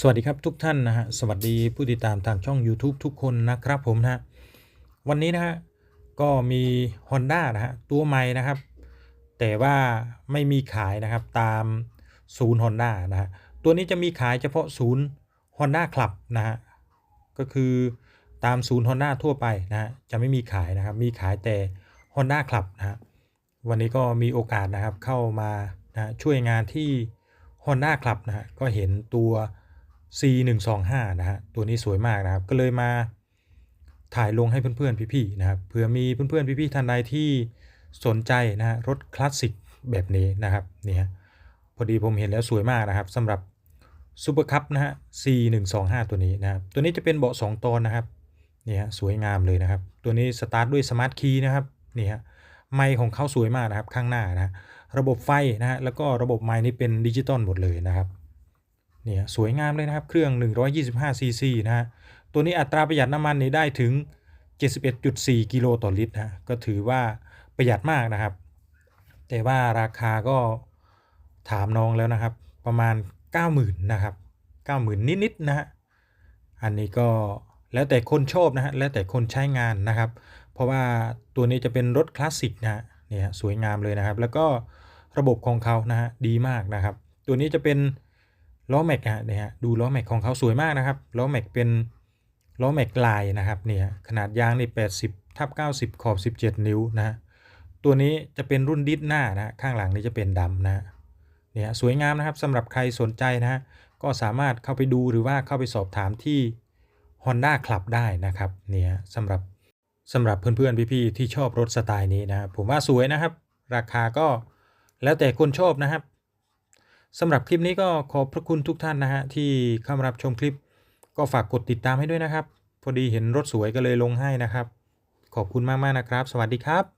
สวัสดีครับทุกท่านนะฮะสวัสดีผู้ติดตามทางช่อง YouTube ทุกคนนะครับผมนะฮะวันนี้นะฮะก็มี Honda นะฮะตัวใหม่นะครับ แต่ว่าไม่มีขายนะครับตามศูนย์ Honda นะฮะตัวนี้จะมีขายเฉพาะศูนย์ Honda Club นะฮะก็คือตามศูนย์ Honda ทั่วไปนะฮะจะไม่มีขายนะครับมีขายแต่ Honda Club นะฮะวันนี้ก็มีโอกาสนะครับเข้ามานะฮะช่วยงานที่ Honda Club นะฮะก็เห็นตัว C125 นะฮะตัวนี้สวยมากนะครับ ก็เลยมาถ่ายลงให้เพื่อนๆพี่ๆนะครับเผื่อมีเพื่อนๆพี่ๆท่านใดที่สนใจนะฮะรถคลาสสิกแบบนี้นะครับนี่ฮะพอดีผมเห็นแล้วสวยมากนะครับสำหรับซูเปอร์คัพนะฮะ C125 ตัวนี้นะครับตัวนี้จะเป็นเบาะ2ตอนนะครับนี่ฮะสวยงามเลยนะครับ ตัวนี้สตาร์ทด้วยสมาร์ทคีย์นะครับนี่ฮะไมค์ของเขาสวยมากนะครับข้างหน้านะฮะระบบไฟนะฮะแล้วก็ระบบไมค์นี่เป็นดิจิตอลหมดเลยนะครับ เนี่ยสวยงามเลยนะครับเครื่อง 125ซีซีนะฮะตัวนี้อัตราประหยัดน้ำมันนี่ได้ถึง 71.4 กิโลต่อลิตรนะก็ถือว่าประหยัดมากนะครับ แต่ว่าราคาก็ถามน้องแล้วนะครับ ประมาณ 90,000นะครับ90,000 นิดๆนะฮะอันนี้ก็แล้วแต่คนชอบนะฮะแล้วแต่คนใช้งานนะครับ เพราะว่าตัวนี้จะเป็นรถคลาสสิกนะฮะเนี่ยสวยงามเลยนะครับ แล้วก็ระบบของเขานะฮะดีมากนะครับ ตัวนี้จะเป็น ล้อแม็กฮะเนี่ยดูล้อแม็กของเขาสวยมากนะครับล้อแม็กเป็นล้อแม็กลายนะครับเนี่ยขนาดยางใน80ทับ90 ขอบ 17 นิ้วนะฮะตัวนี้จะเป็นรุ่นดิสหน้านะข้างหลังนี่จะเป็นดำนะฮะเนี่ยสวยงามนะครับสำหรับใครสนใจนะฮะก็สามารถเข้าไปดูหรือว่าเข้าไปสอบถามที่ Honda Club ได้นะครับเนี่ยสำหรับสำหรับเพื่อนๆพี่ๆที่ชอบรถสไตล์นี้นะผมว่าสวยนะครับ ราคาก็แล้วแต่คนชอบนะครับ สำหรับคลิปนี้ก็ขอบพระคุณทุกท่านนะฮะที่เข้ามารับชมคลิป ก็ฝากกดติดตามให้ด้วยนะครับ พอดีเห็นรถสวยก็เลยลงให้นะครับ ขอบคุณมากๆนะครับ สวัสดีครับ